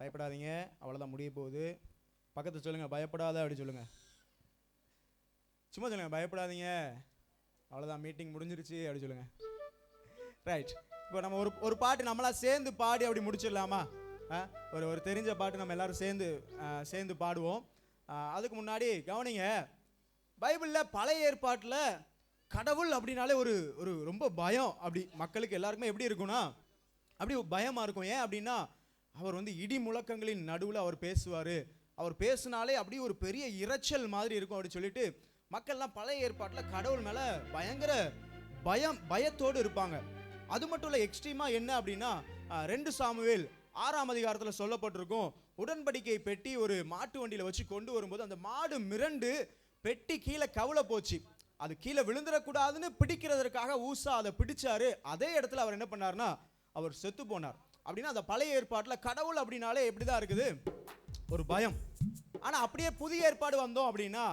பயப்படாதீங்க. அவ்வளோதான் முடிய போகுது. பக்கத்தில் சொல்லுங்கள் பயப்படாத அப்படி சொல்லுங்கள் சும்மா சொல்லுங்கள் பயப்படாதீங்க. அவ்வளோதான் மீட்டிங் முடிஞ்சிருச்சு அப்படி சொல்லுங்கள் ரைட் இப்போ நம்ம ஒரு ஒரு பாட்டு நம்மளாம் சேர்ந்து பாடி அப்படி முடிச்சிடலாமா? ஆ? ஒரு ஒரு தெரிஞ்ச பாட்டு நம்ம எல்லாரும் சேர்ந்து சேர்ந்து பாடுவோம். அதுக்கு முன்னாடி கவனிங்க பைபிளில் பழைய ஏற்பாட்டில் கடவுள் அப்படின்னாலே ஒரு ஒரு ரொம்ப பயம். அப்படி மக்களுக்கு எல்லாருக்குமே எப்படி இருக்கும்னா அப்படி பயமாக இருக்கும். ஏன் அப்படின்னா அவர் வந்து இடி முழக்கங்களின் நடுவில் அவர் பேசுவார். அவர் பேசினாலே அப்படியே ஒரு பெரிய இரைச்சல் மாதிரி இருக்கும் அப்படின்னு சொல்லிட்டு மக்கள்லாம் பழைய ஏற்பாட்டில் கடவுள் மேலே பயங்கர பயம் பயத்தோடு இருப்பாங்க. அது மட்டும் இல்லை எக்ஸ்ட்ரீமாக என்ன அப்படின்னா ரெண்டு சாமுவேல் ஆறாம் அதிகாரத்தில் சொல்லப்பட்டிருக்கும். உடன்படிக்கை பெட்டி ஒரு மாட்டு வண்டியில் வச்சு கொண்டு வரும்போது அந்த மாடு மிரண்டு பெட்டி கீழே கவலை போச்சு. அது கீழே விழுந்துடக்கூடாதுன்னு பிடிக்கிறதற்காக ஊசா அதை பிடிச்சாரு. அதே இடத்துல அவர் என்ன பண்ணார்னா அவர் செத்து போனார். அப்படின்னா அந்த பழைய ஏற்பாட்டில் கடவுள் அப்படின்னாலே எப்படி தான் இருக்குது? ஒரு பயம். ஆனால் அப்படியே புதிய ஏற்பாடு வந்தோம் அப்படின்னா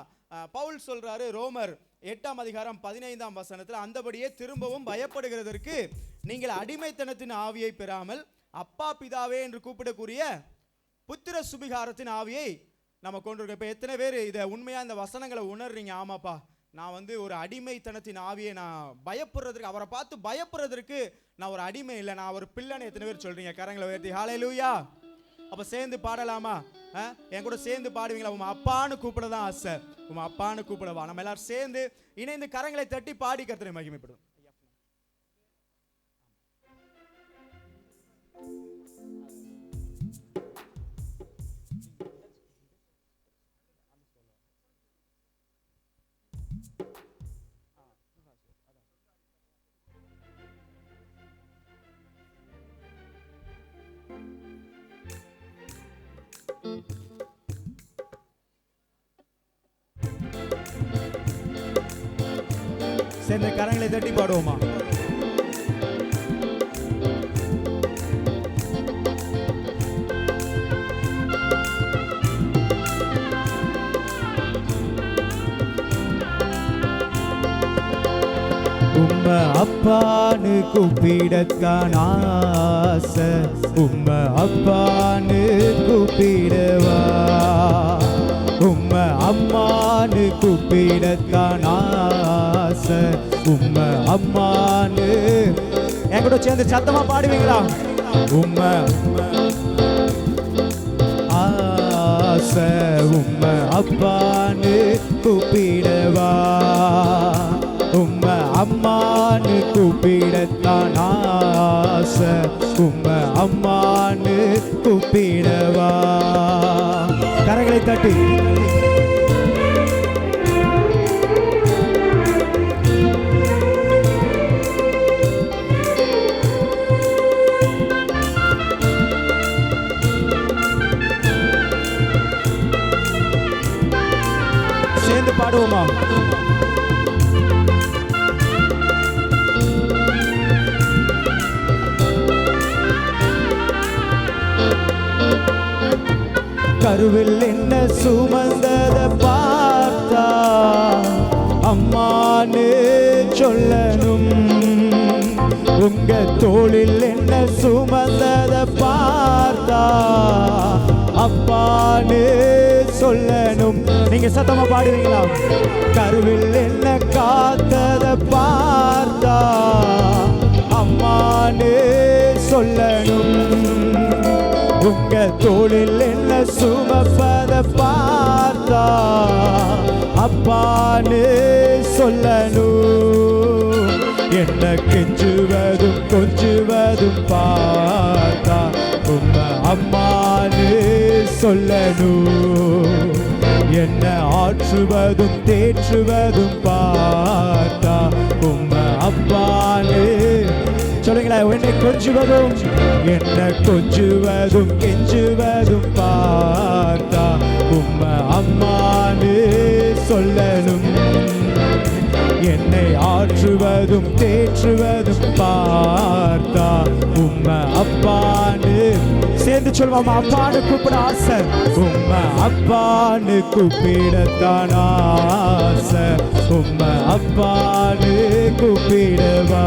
பவுல் சொல்றாரு ரோமர் எட்டாம் அதிகாரம் பதினைந்தாம் வசனத்தில் அந்தபடியே திரும்பவும் பயப்படுகிறதற்கு நீங்கள் அடிமைத்தனத்தின் ஆவியை பெறாமல் அப்பா பிதாவே என்று கூப்பிடக்கூடிய புத்திர சுபிகாரத்தின் ஆவியை நம்ம கொண்டிருக்கோம். இப்போ எத்தனை பேர் இதை உண்மையாக இந்த வசனங்களை உணர்றீங்க? ஆமாப்பா. நான் வந்து ஒரு அடிமைத்தனத்தின் ஆவியை நான் பயப்படுறதுக்கு அவரை பார்த்து பயப்படுறதற்கு நான் ஒரு அடிமை இல்லை. நான் ஒரு பிள்ளைன்னு எத்தனை பேர் சொல்றீங்க? கரங்களை உயர்த்தி. ஹாலே லூயா அப்போ சேர்ந்து பாடலாமா? ஆ? என் கூட சேர்ந்து பாடுவீங்களா? உன் அப்பான்னு கூப்பிட தான் ஆசை. உன் அப்பான்னு கூப்பிடவா? நம்ம எல்லாரும் சேர்ந்து இணைந்து கரங்களை தட்டி பாடி கத்திரை மகிமைப்படும் சேர்ந்து கரங்களை தட்டி பாடுவோமா? உம்ம அப்பான்னு கூப்பிடத்தான் ஆசை. உம்ம அப்பான்னு கூப்பிடவா? அம்மானு அம்மான்னு கூப்பிடத்தான் ஆசை உம்ம அம்மான்னு என் கூட சேர்ந்து சத்தமா பாடுவீங்களா? உம்ம ஆசை. உம்ம அப்பான்னு கூப்பிடவா. உம்ம அம்மானு கூப்பிடத்தான் ஆசை உம்ம அம்மான்னு கூப்பிடவா. கரங்களை தட்டி. சேர்ந்து கருவில் என்ன சுமந்தத பார்த்தா அம்மானு சொல்லணும். உங்க தோளில் என்ன சுமந்தத பார்த்தா அப்பான்னு சொல்லணும். நீங்க சத்தமா பாடுவீங்களா? கருவில் என்ன காத்தத பார்த்தா? அம்மான்னு சொல்லணும். உங்க தோளில் என்ன சுமப்பத பார்த்தா? அப்பான்னு சொல்லணும். என்ன கெஞ்சுவதும் கொஞ்சுவதும் பார்த்தா? சொல்லணும். என்ன ஆற்றுவதும் தேற்றுவதும் பார்த்தா உம்ம அப்பான்னு சொல்லுங்களா என்னை கொஞ்சுவதும் என்ன கொஞ்சுவதும் கெஞ்சுவதும் பார்த்தா உம்ம அம்மானு சொல்லணும். என்னை ஆற்றுவதும் தேற்றுவதும் பார்த்தா. உம்ம அப்பானு சேர்ந்து சொல்வோம்? அப்பான்னு கூப்பிட ஆசை. உம்ம அப்பான்னு கூப்பிடத்தான் ஆசை. உம்ம அப்பான்னு கூப்பிடவா.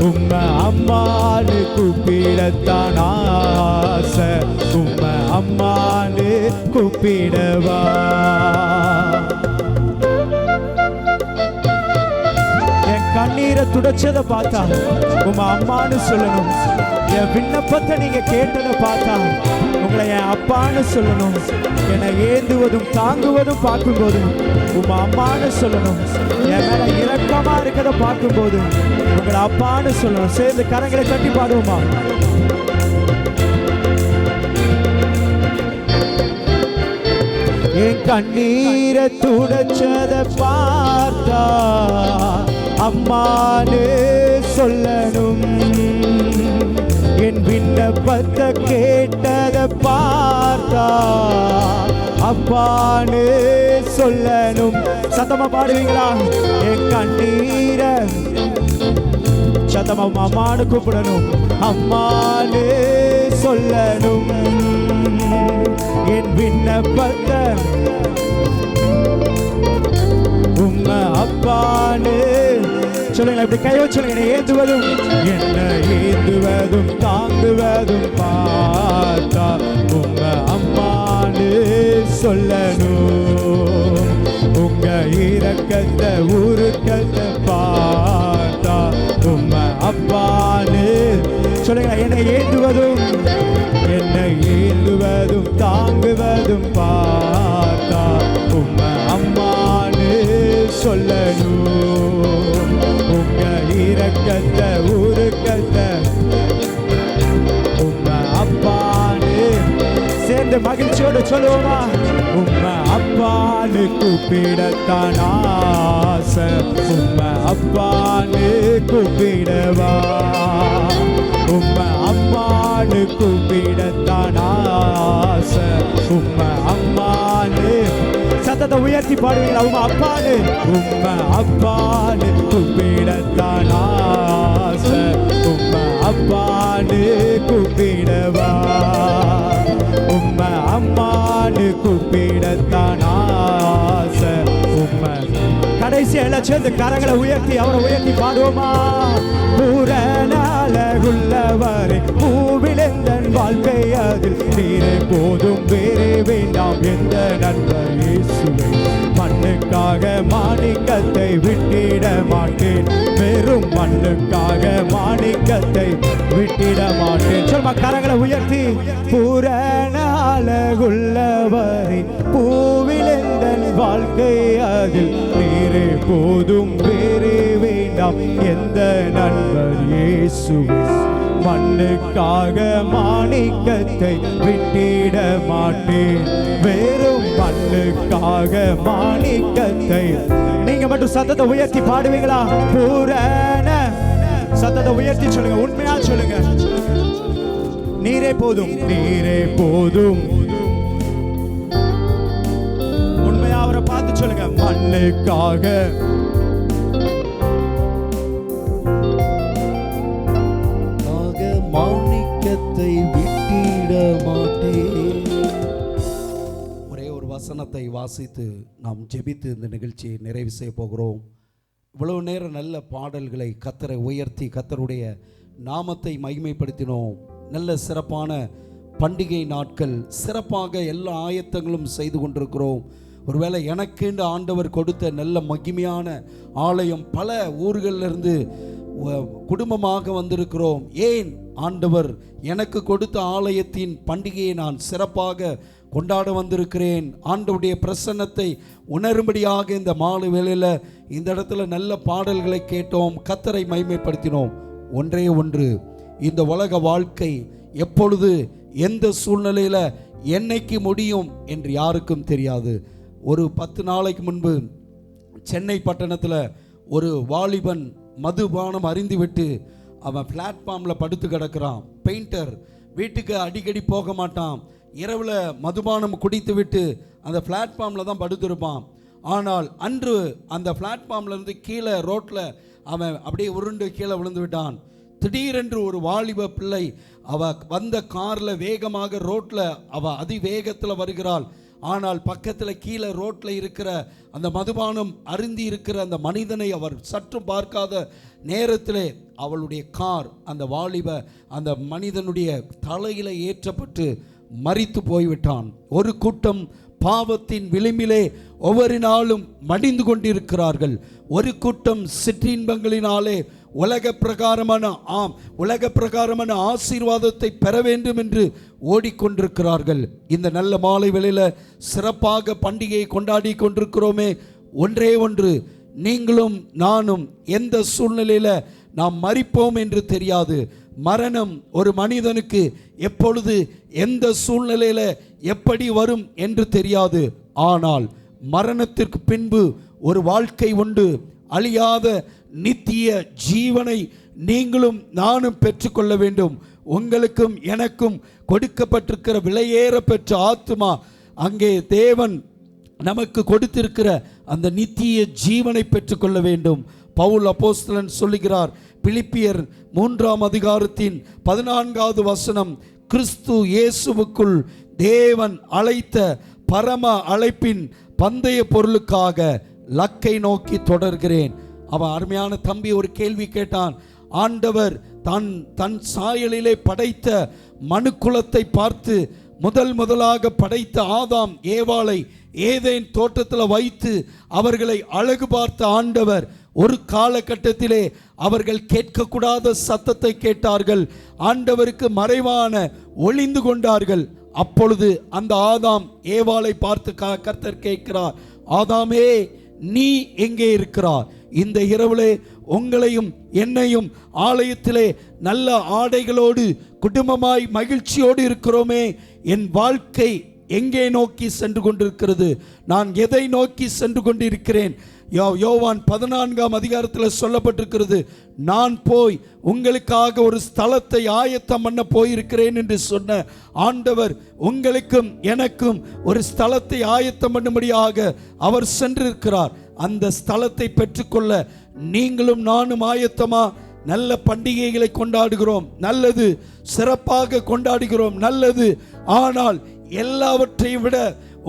உம்ம அம்மான்னு கூப்பிடத்தான் ஆசை. உம்ம அம்மான்னு கூப்பிடவா. கண்ணீரை துடைச்சதை பார்த்தா உங்க அம்மான்னு சொல்லணும். என் விண்ணப்பத்தை நீங்க கேட்டதை பார்த்தா உங்களை என் அப்பான்னு சொல்லணும். என்னை ஏந்துவதும் தாங்குவதும் பார்க்கும்போது உங்க அம்மான்னு சொல்லணும். என் மேல இரக்கமா இருக்கிறத பார்க்கும்போது உங்களை அப்பான்னு சொல்லணும். சேர்ந்து கரங்களை கட்டி பாடுவோமா? என் கண்ணீரை துடைச்சத பார்த்தா அம்மானு சொல்லணும். என் விண்ணப்பத்தை கேட்டத பார்த்தா அப்பான்னு சொல்லணும். சத்தமா பாடுவீங்களா? என் கண்ணீர சத்தமா அம்மானு கூப்பிடணும். அம்மானு சொல்லணும். என் விண்ணப்பத்தை உம்ம அப்பானு. சொல்லுங்க இப்படி கை வச்சு சொல்லுங்க ஏந்துவதும் என்ன ஏந்துவதும் தாங்குவதும் பா இந்த மகிழ்ச்சியோட சொல்லுவோமா? உம்ம அப்பானு கூப்பிடத்தான் ஆசை. உம்ம அப்பானு கூப்பிடவா? உம்ம அம்மானு கூப்பிடத்தான் ஆசை. உம்ம அம்மானு சத்தத்தை உயர்த்தி பாடுவீங்களா? உம்ம அப்பானு உம்ம அப்பானு கூப்பிடத்தான் ஆசை. உம்ம அப்பானு கூப்பிடவா? உம்ம அம்மானு கூப்பிடத்தான் ஆசை. உம்ம. கடைசி எல்லாம் சேர்ந்து கரங்களை உயர்த்தி அவரை உயர்த்தி பாடுவோமா? பூரணாலகுள்ளவரை பூவிழந்தன் வாழ்க்கை அதில் நீரே போதும் வேறே வேண்டாம் எந்த நண்பர் இயேசுவை. மண்ணுக்காக மாணிக்கத்தை விட்டிட மாட்டேன் வெறும் மண்ணுக்காக மாணிக்கத்தை விட்டிட மாட்டேன். சொல்மா கரங்களை உயர்த்தி. பூரண அழகுள்ளவரை பூவிழந்தன் வாழ்க்கை அதில் நேரே போதும் வேறே வேண்டாம். எந்த நண்பர் இயேசுவே மண்ணுக்காக மாணிக்கத்தை விட்டிட மாட்டேன். வெறும் மண்ணுக்காக மாணிக்கத்தை. நீங்க மட்டும் சத்தத்தை உயர்த்தி பாடுவீங்களா? பூரண. சத்தத்தை உயர்த்தி சொல்லுங்க உண்மையா சொல்லுங்க. நீரே போதும். நீரே போதும். உண்மையா அவரை பார்த்து சொல்லுங்க மண்ணுக்காக. மாணிக்கத்தை விட்டிட மாட்டேன். ஒரே ஒரு வசனத்தை வாசித்து நாம் ஜெபித்து இந்த நிகழ்ச்சியை நிறைவு செய்ய போகிறோம். இவ்வளவு நேரம் நல்ல பாடல்களை கத்தரை உயர்த்தி கத்தருடைய நாமத்தை மகிமைப்படுத்தினோம். நல்ல சிறப்பான பண்டிகை நாட்கள் சிறப்பாக எல்லா ஆயத்தங்களும் செய்து கொண்டிருக்கிறோம். ஒருவேளை எனக்கென்று ஆண்டவர் கொடுத்த நல்ல மகிமையான ஆலயம் பல ஊர்களிலிருந்து குடும்பமாக வந்திருக்கிறோம். ஏன் ஆண்டவர் எனக்கு கொடுத்த ஆலயத்தின் பண்டிகையை நான் சிறப்பாக கொண்டாட வந்திருக்கிறேன்? ஆண்டவுடைய பிரசன்னத்தை உணரும்படியாக இந்த மாலை வேளையில் இந்த இடத்துல நல்ல பாடல்களை கேட்டோம் கத்தரை மைமைப்படுத்தினோம் ஒன்றே ஒன்று. இந்த உலக வாழ்க்கை எப்பொழுது எந்த சூழ்நிலையில் என்னைக்கு முடியும் என்று யாருக்கும் தெரியாது. ஒரு பத்து நாளைக்கு முன்பு சென்னை பட்டணத்தில் ஒரு வாலிபன் மதுபானம் அறிந்துவிட்டு அவன் பிளாட்ஃபார்மில் படுத்து கிடக்கிறான். பெயிண்டர் வீட்டுக்கு அடிக்கடி போக மாட்டான். இரவில் மதுபானம் குடித்து விட்டு அந்த பிளாட்ஃபார்மில் தான் படுத்திருப்பான். ஆனால் அன்று அந்த பிளாட்ஃபார்ம்லேருந்து கீழே ரோட்டில் அவன் அப்படியே உருண்டு கீழே விழுந்து விட்டான். திடீரென்று ஒரு வாலிப பிள்ளை அவ வந்த கார்ல வேகமாக ரோட்ல அவ அதிவேகத்தில் வருகிறாள். ஆனால் பக்கத்தில் கீழே ரோட்ல இருக்கிற அந்த மதுபானம் அருந்தி இருக்கிற அந்த மனிதனை அவர் சற்று பார்க்காத நேரத்திலே அவளுடைய கார் அந்த வாலிப அந்த மனிதனுடைய தலையில ஏற்றப்பட்டு மறித்து போய்விட்டான். ஒரு கூட்டம் பாவத்தின் விளிம்பிலே ஒவ்வொரு நாளும் மடிந்து கொண்டிருக்கிறார்கள். ஒரு கூட்டம் சிற்றின்பங்களினாலே உலக பிரகாரமான ஆம் உலக பிரகாரமான ஆசீர்வாதத்தை பெற வேண்டும் என்று ஓடிக்கொண்டிருக்கிறார்கள். இந்த நல்ல மாலை வேளையில் சிறப்பாக பண்டிகையை கொண்டாடி கொண்டிருக்கிறோமே. ஒன்றே ஒன்று நீங்களும் நானும் எந்த சூழ்நிலையில் நாம் மறிப்போம் என்று தெரியாது. மரணம் ஒரு மனிதனுக்கு எப்பொழுது எந்த சூழ்நிலையில் எப்படி வரும் என்று தெரியாது. ஆனால் மரணத்திற்கு பின்பு ஒரு வாழ்க்கை உண்டு. அழியாத நித்திய ஜீவனை நீங்களும் நானும் பெற்றுக்கொள்ள வேண்டும். உங்களுக்கும் எனக்கும் கொடுக்கப்பட்டிருக்கிற விலையேற பெற்ற ஆத்மா அங்கே தேவன் நமக்கு கொடுத்திருக்கிற அந்த நித்திய ஜீவனை பெற்றுக்கொள்ள வேண்டும். பவுல் அப்போஸ்தலன் சொல்லுகிறார் பிலிப்பியர் மூன்றாம் அதிகாரத்தின் பதினான்காவது வசனம் கிறிஸ்து இயேசுவுக்குள் தேவன் அழைத்த பரம அழைப்பின் பந்தய பொருளுக்காக லக்கை நோக்கி தொடர்கிறேன். அவன் அருமையான தம்பி ஒரு கேள்வி கேட்டான். ஆண்டவர் தன் தன் சாயலிலே படைத்த மனுக்குலத்தை பார்த்து முதல் முதலாக படைத்த ஆதாம் ஏவாளை ஏதேன் தோட்டத்தில் வைத்து அவர்களை அழகு பார்த்த ஆண்டவர் ஒரு காலகட்டத்திலே அவர்கள் கேட்கக்கூடாத சத்தத்தை கேட்டார்கள். ஆண்டவருக்கு மறைவான ஒளிந்து கொண்டார்கள். அப்பொழுது அந்த ஆதாம் ஏவாளை பார்த்து க- கர்த்தர் கேட்கிறார் ஆதாமே நீ எங்கே இருக்கிறார் இந்த இரவிலே உங்களையும் என்னையும் ஆலயத்திலே நல்ல ஆடைகளோடு குடும்பமாய் மகிழ்ச்சியோடு இருக்கிறோமே. என் வாழ்க்கை எங்கே நோக்கி சென்று கொண்டிருக்கிறது? நான் எதை நோக்கி சென்று கொண்டிருக்கிறேன்? யோ யோவான் பதினான்காம் அதிகாரத்தில் சொல்லப்பட்டிருக்கிறது நான் போய் உங்களுக்காக ஒரு ஸ்தலத்தை ஆயத்தம் பண்ண போயிருக்கிறேன் என்று சொன்ன ஆண்டவர் உங்களுக்கும் எனக்கும் ஒரு ஸ்தலத்தை ஆயத்தம் பண்ணும்படியாக அவர் சென்றிருக்கிறார். அந்த ஸ்தலத்தை பெற்றுக்கொள்ள நீங்களும் நானும் ஆயத்தமா? நல்ல பண்டிகைகளை கொண்டாடுகிறோம் நல்லது சிறப்பாக கொண்டாடுகிறோம் நல்லது. ஆனால் எல்லாவற்றையும் விட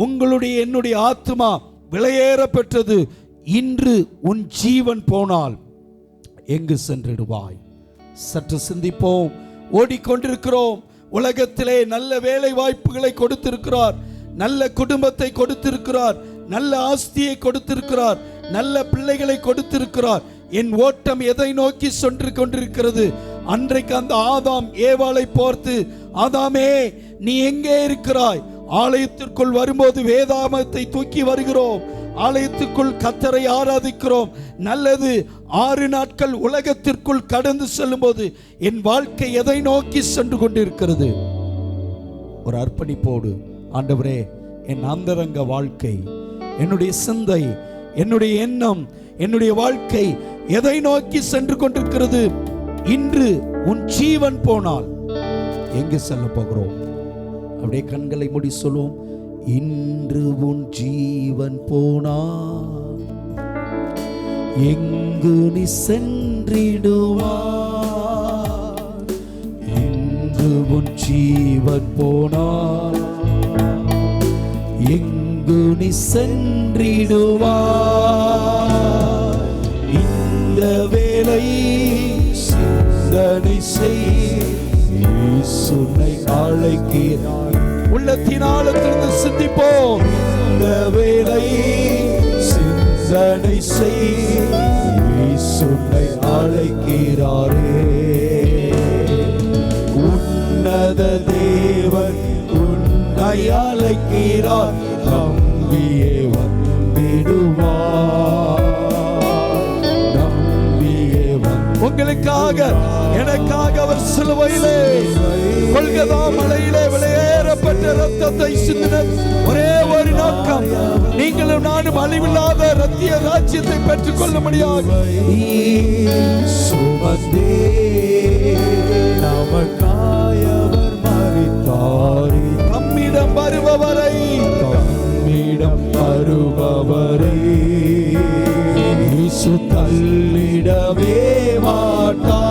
உங்களுடைய என்னுடைய ஆத்மா விலையேற பெற்றது இன்று உன் ஜீவன் போனால் எங்கு சென்றிடுவாய்? சற்று சிந்திப்போம். ஓடிக்கொண்டிருக்கிறோம். உலகத்திலே நல்ல வேலை வாய்ப்புகளை கொடுத்திருக்கிறார். நல்ல குடும்பத்தை கொடுத்திருக்கிறார். நல்ல ஆஸ்தியை கொடுத்திருக்கிறார். நல்ல பிள்ளைகளை கொடுத்திருக்கிறார். என் ஓட்டம் எதை நோக்கி சென்று கொண்டிருக்கிறது? அன்றைக்கு அந்த ஆதாம் ஏவாளை பார்த்து ஆதாமே நீ எங்கே இருக்கிறாய்? ஆலயத்திற்குள் வரும்போது வேதாமத்தை தூக்கி வருகிறோம். ஆலயத்துக்குள் கத்தரை ஆராதிக்கிறோம். நல்லது ஆறு நாட்கள் உலகத்திற்குள் கடந்து செல்லும்போது என் வாழ்க்கை எதை நோக்கி சென்று கொண்டிருக்கிறது? ஒரு அர்ப்பணிப்போடு ஆண்டவரே என் அந்தரங்க வாழ்க்கை என்னுடைய சிந்தை என்னுடைய எண்ணம் என்னுடைய வாழ்க்கை எதை நோக்கி சென்று கொண்டிருக்கிறது? இன்று உன் ஜீவன் போனால் எங்கு செல்ல போகிறோம்? அப்படியே கண்களை மூடி சொல்லுவோம். இன்று உன் ஜீவன் போனா. எங்கு நீ சென்றிடுவா இன்று உன் ஜீவன் போனா. எங்கு நீ சென்றிடுவா இந்த வேலை சிந்தனை செய். இயேசுனை அழைக்கிறார் உள்ளத்தினாலத்திலிருந்து சிந்திப்போம். இந்த வேலை சிந்தனை செய். அழைக்கிறாரே. உன்னத தேவன் உன்னை அழைக்கிறார். நம்பியே வந்திடுவார். உங்களுக்காக எனக்காக அவர் சிலுவையிலே கொள்கதா மலையிலே விளையேறப்பட்ட ரத்தத்தை சிந்தின ஒரே ஒரு நோக்கம். நீங்களும் நானும் அழிவில்லாத ரத்திய ராஜ்யத்தை பெற்றுக் கொள்ள முடியாது நமக்காயவர் மறித்தாரே. நம்மிடம் வருபவரை நம்மிடம் வருபவரை. இயேசு தள்ளிடவே மாட்டார்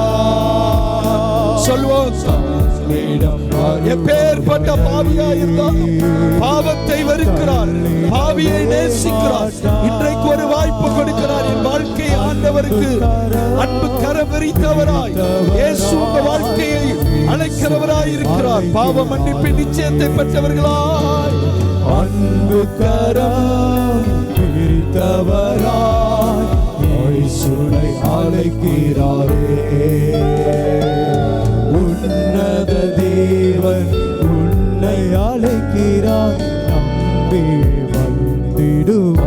எப்பேற்பட்ட பாவியா இருந்தாலும் பாவத்தை வெறுக்கிறார். பாவியை நேசிக்கிறார். இன்றைக்கு ஒரு வாய்ப்பு கொடுக்கிறார். என் வாழ்க்கையை ஆண்டவருக்கு அன்பு கரம் இயேசு உங்க வாழ்க்கையை அழைக்கிறவராய் இருக்கிறார் பாவ மன்னிப்பு நிச்சயத்தை பெற்றவர்களாய். அன்பு கரம் பிரித்தவராய். அழைக்கிறாரே. உன்னத தேவன் உன்னை அழைக்கிறார் நம்பி வந்திடுவார்.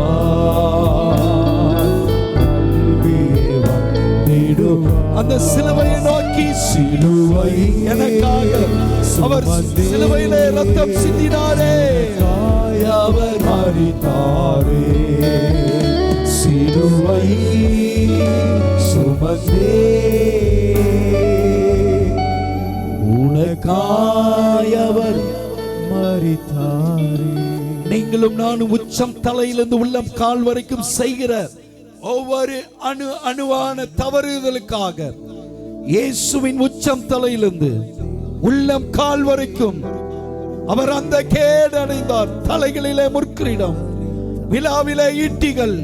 நம்பி வந்திடுவார். அந்த சிலுவையை நோக்கி சிலுவை எனக்காக அவர் சிலுவையிலே ரத்தம் சிந்தினாரே. அவர் மறித்தாரே சிலுவை சுமந்தே. உனக்காயவர் மறித்தாரே. நீங்களும் நானும் உச்சம் தலையிலிருந்து உள்ளம் கால் வரைக்கும் செய்கிற ஒவ்வொரு அணு அணுவான தவறுதலுக்காக இயேசுவின் உச்சம் தலையிலிருந்து உள்ளம் கால் வரைக்கும் அவர் அந்த கேடு அடைந்தார் தலைகளிலே முற்கிரிடம் விழாவிலே ஈட்டிகள்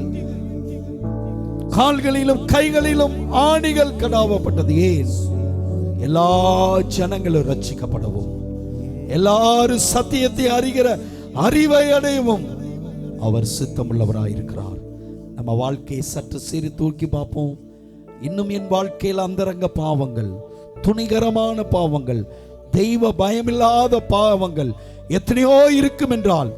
கால்களிலும் கைகளிலும் ஆணிகள் கடாவப்பட்டது. ஏன்? எல்லா ஜனங்களும் ரட்சிக்கப்படவும் எல்லாரும் சத்தியத்தை அறிகிற அறிவை அடையவும். அவர் சித்தமுள்ளவராயிருக்கிறார். நம்ம வாழ்க்கையை சற்று சீறி தூக்கி பார்ப்போம். இன்னும் என் வாழ்க்கையில் அந்தரங்க பாவங்கள் துணிகரமான பாவங்கள் தெய்வ பயமில்லாத பாவங்கள் எத்தனையோ இருக்கும் என்றால்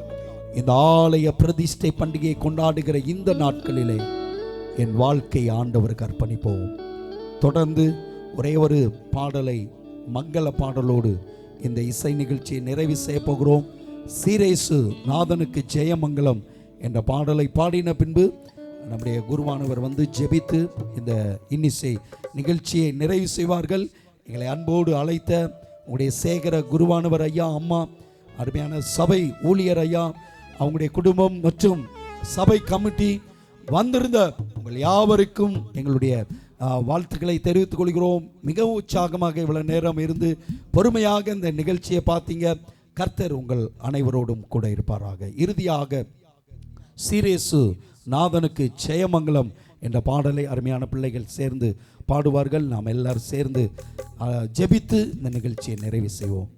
இந்த ஆலய பிரதிஷ்டை பண்டிகையை கொண்டாடுகிற இந்த நாட்களிலே என் வாழ்க்கை ஆண்டவருக்கு அர்ப்பணிப்போம். தொடர்ந்து ஒரே ஒரு பாடலை மங்கள பாடலோடு இந்த இசை நிகழ்ச்சியை நிறைவு செய்ய போகிறோம். சீரேசு நாதனுக்கு ஜெயமங்கலம் என்ற பாடலை பாடின பின்பு நம்முடைய குருவானவர் வந்து ஜெபித்து இந்த இன்னிசை நிகழ்ச்சியை நிறைவு செய்வார்கள். எங்களை அன்போடு அழைத்த உங்களுடைய சேகர குருவானவர் ஐயா அம்மா அருமையான சபை ஊழியர் ஐயா அவங்களுடைய குடும்பம் மற்றும் சபை கமிட்டி வந்திருந்த உங்கள் யாவருக்கும் எங்களுடைய வாழ்த்துக்களை தெரிவித்துக் கொள்கிறோம். மிகவும் உற்சாகமாக இவ்வளவு நேரம் இருந்து பொறுமையாக இந்த நிகழ்ச்சியை பார்த்தீங்க. கர்த்தர் உங்கள் அனைவரோடும் கூட இருப்பாராக. இறுதியாக சீரேசு நாதனுக்கு ஜெயமங்கலம் என்ற பாடலை அருமையான பிள்ளைகள் சேர்ந்து பாடுவார்கள். நாம் எல்லாரும் சேர்ந்து ஜெபித்து இந்த நிகழ்ச்சியை நிறைவு செய்வோம்.